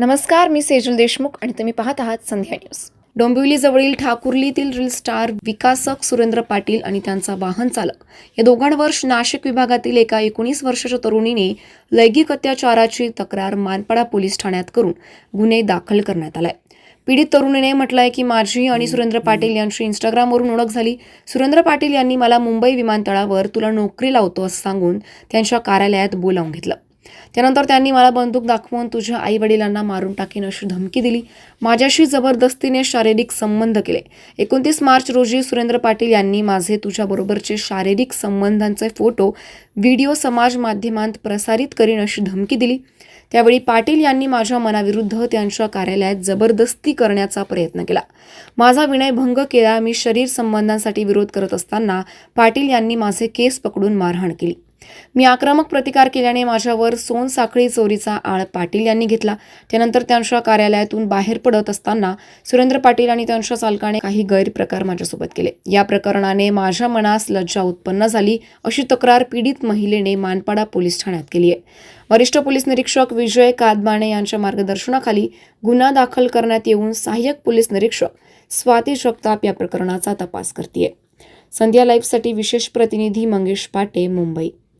नमस्कार मी सेजल देशमुख आणि तुम्ही पाहत आहात संध्या न्यूज. डोंबिवलीजवळील ठाकुर्लीतील रील स्टार विकासक सुरेंद्र पाटील आणि त्यांचा वाहन चालक या दोघांवर नाशिक विभागातील एका एकोणीस वर्षाच्या तरुणीने लैंगिक अत्याचाराची तक्रार मानपाडा पोलीस ठाण्यात करून गुन्हे दाखल करण्यात आलाय. पीडित तरुणीने म्हटलंय की माझी आणि सुरेंद्र पाटील यांची इंस्टाग्रामवरून ओळख झाली. सुरेंद्र पाटील यांनी मला मुंबई विमानतळावर तुला नोकरी लावतो असं सांगून त्यांच्या कार्यालयात बोलावून घेतलं. त्यानंतर त्यांनी मला बंदूक दाखवून तुझ्या आई वडिलांना मारून टाकीन अशी धमकी दिली. माझ्याशी जबरदस्तीने शारीरिक संबंध केले. एकोणतीस मार्च रोजी सुरेंद्र पाटील यांनी माझे तुझ्याबरोबरचे शारीरिक संबंधांचे फोटो व्हिडिओ समाज माध्यमांत प्रसारित करीन अशी धमकी दिली. त्यावेळी पाटील यांनी माझ्या मनाविरुद्ध त्यांच्या कार्यालयात जबरदस्ती करण्याचा प्रयत्न केला. माझा विनयभंग केला. मी शरीर संबंधांसाठी विरोध करत असताना पाटील यांनी माझे केस पकडून मारहाण केली. मी आक्रमक प्रतिकार केल्याने माझ्यावर सोन साखळी चोरीचा आळ पाटील यांनी घेतला. त्यानंतर त्यांच्या कार्यालयातून बाहेर पडत असताना सुरेंद्र पाटील आणि त्यांच्या चालकाने काही गैरप्रकार माझ्यासोबत केले. या प्रकरणाने माझ्या मनास लज्जा उत्पन्न झाली अशी तक्रार पीडित महिलेने मानपाडा पोलीस ठाण्यात केली आहे. वरिष्ठ पोलीस निरीक्षक विजय कादबाणे यांच्या मार्गदर्शनाखाली गुन्हा दाखल करण्यात येऊन सहाय्यक पोलीस निरीक्षक स्वाती जगताप या प्रकरणाचा तपास करते संध्या लाईव्हसाठी विशेष प्रतिनिधी मंगेश पाटे मुंबई.